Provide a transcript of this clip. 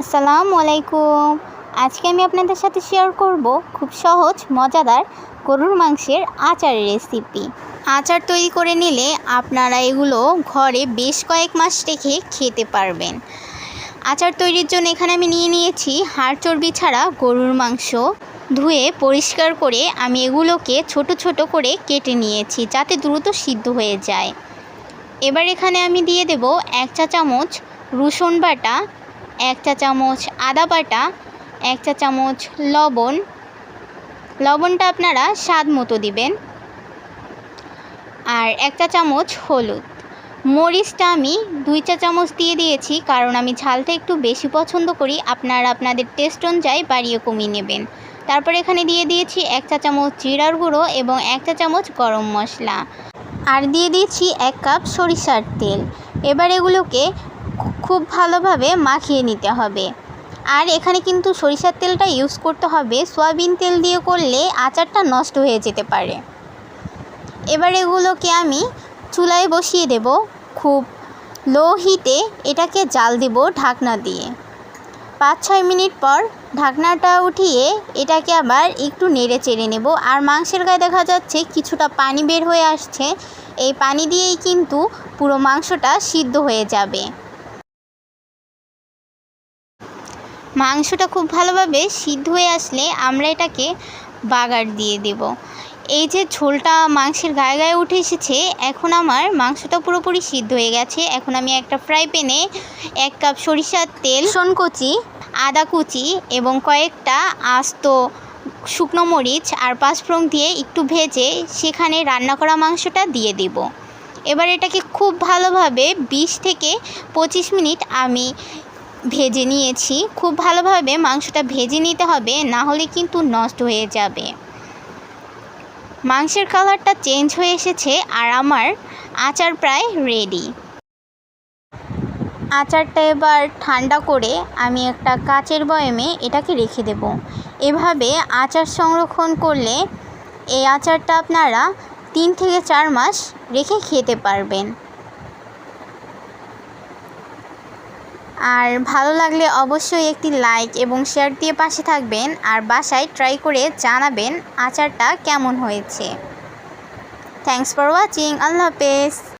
আসসালামু আলাইকুম আজকে আমি আপনাদের সাথে শেয়ার করব খুব সহজ, মজাদার গরুর মাংসের আচারের রেসিপি আচার তৈরি করে নিলে আপনারা এগুলো ঘরে বেশ কয়েক মাস রেখে খেতে পারবেন। আচার তৈরির জন্য এখানে আমি নিয়ে নিয়েছি হাড় চর্বি ছাড়া গরুর মাংস। ধুয়ে পরিষ্কার করে আমি এগুলোকে ছোট ছোট করে কেটে নিয়েছি যাতে দ্রুত সিদ্ধ হয়ে যায়। এবার এখানে আমি দিয়ে দেব এক চা চামচ রসুন বাটা এক চা চামচ আদা বাটা, এক চা চামচ লবণ। লবণটা আপনারা স্বাদ মতো দিবেন। আর এক চা চামচ হলুদ। মরিচটা আমি দুই চা চামচ দিয়ে দিয়েছি, কারণ আমি ঝালটা একটু বেশি পছন্দ করি। আপনারা আপনাদের টেস্ট অনুযায়ী বাড়িয়ে কমিয়ে নেবেন। তারপর এখানে দিয়ে দিয়েছি এক চা চামচ জিরার গুঁড়ো এবং এক চা চামচ গরম মশলা। আর দিয়ে দিয়েছি এক কাপ সরিষার তেল। এবার এগুলোকে খুব ভালোভাবে মাখিয়ে নিতে হবে। আর এখানে কিন্তু সরিষার তেলটা ইউজ করতে হবে। সয়াবিন তেল দিয়ে করলে আচারটা নষ্ট হয়ে যেতে পারে। এবার এগুলোকে আমি চুলায় বসিয়ে দেব খুব লো হিটে এটাকে জাল দেব ঢাকনা দিয়ে। পাঁচ ছয় মিনিট পর ঢাকনাটা উঠিয়ে এটাকে আবার একটু নেড়ে চেড়ে নেব। আর মাংসের গায়ে দেখা যাচ্ছে কিছুটা পানি বের হয়ে আসছে। এই পানি দিয়েই কিন্তু পুরো মাংসটা সিদ্ধ হয়ে যাবে। মাংসটা খুব ভালোভাবে সিদ্ধ হয়ে আসলে আমরা এটাকে বাগার দিয়ে দেব। এই যে ঝোলটা মাংসের গায়ে গায়ে উঠে এসেছে এখন আমার মাংসটা পুরোপুরি সিদ্ধ হয়ে গেছে। এখন আমি একটা ফ্রাই প্যানে এক কাপ সরিষার তেল শোনকচি আদা কুচি এবং কয়েকটা আস্ত শুকনো মরিচ আর পাঁচফোড়ন দিয়ে একটু ভেজে সেখানে রান্না করা মাংসটা দিয়ে দেব। এবার এটাকে খুব ভালোভাবে বিশ থেকে পঁচিশ মিনিট আমি ভেজে নিয়েছি। খুব ভালোভাবে মাংসটা ভেজে নিতে হবে, না হলে কিন্তু নষ্ট হয়ে যাবে। মাংসের কালারটা চেঞ্জ হয়ে এসেছে আর আমার আচার প্রায় রেডি আচারটা এবার ঠান্ডা করে আমি একটা কাচের বয়মে এটাকে রেখে দেব। এভাবে আচার সংরক্ষণ করলে এই আচারটা আপনারা তিন থেকে চার মাস রেখে খেতে পারবেন। আর ভালো লাগলে অবশ্যই একটি লাইক এবং শেয়ার দিয়ে পাশে থাকবেন। আর বাসায় ট্রাই করে জানাবেন আচারটা কেমন হয়েছে। থ্যাংকস ফর ওয়াচিং আল্লাহ হাফেজ।